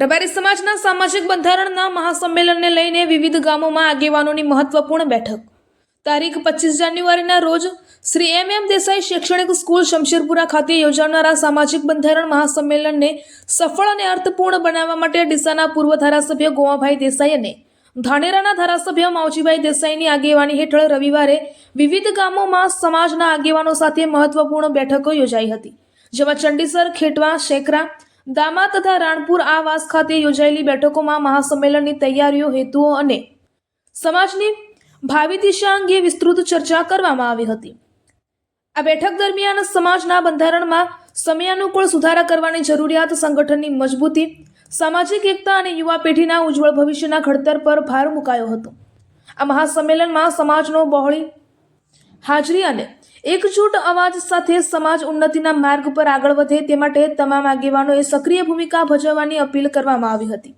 રબારી સમાજના સામાજિક બંધારણના મહાસંમેલનને લઈને વિવિધ ગામોમાં આગેવાનોની મહત્વપૂર્ણ બેઠક. તારીખ પચીસ જાન્યુઆરીના રોજ શ્રી એમ એમ દેસાઈ શૈક્ષણિક સ્કૂલ શમશેરપુરા ખાતે યોજાનારા સામાજિક બંધારણ મહાસંમેલનને સફળ અને અર્થપૂર્ણ બનાવવા માટે ડીસાના પૂર્વ ધારાસભ્ય ગોવાભાઈ દેસાઈ અને ધાનેરાના ધારાસભ્ય માવજીભાઈ દેસાઈની આગેવાની હેઠળ રવિવારે વિવિધ ગામોમાં સમાજના આગેવાનો સાથે મહત્વપૂર્ણ બેઠકો યોજાઈ હતી, જેમાં ચંડીસર, ખેટવા, શેખરા દામા તથા રાણપુર આવાસ ખાતે યોજાયેલી બેઠકોમાં મહાસંમેલનની તૈયારીઓ, હેતુઓ અને સમાજની ભાવિ દિશા અંગે વિસ્તૃત ચર્ચા કરવામાં આવી હતી. આ બેઠક દરમિયાન સમાજના બંધારણમાં સમયાનુકૂળ સુધારા કરવાની જરૂરિયાત, સંગઠનની મજબૂતી, સામાજિક એકતા અને યુવા પેઢીના ઉજ્જવળ ભવિષ્યના ઘડતર પર ભાર મુકાયો હતો. આ મહાસંમેલનમાં સમાજનો બહોળી હાજરી અને એકજૂટ અવાજ સાથે સમાજ ઉન્નતિના માર્ગ પર આગળ વધે તે માટે તમામ આગેવાનોએ સક્રિય ભૂમિકા ભજવવાની અપીલ કરવામાં આવી હતી.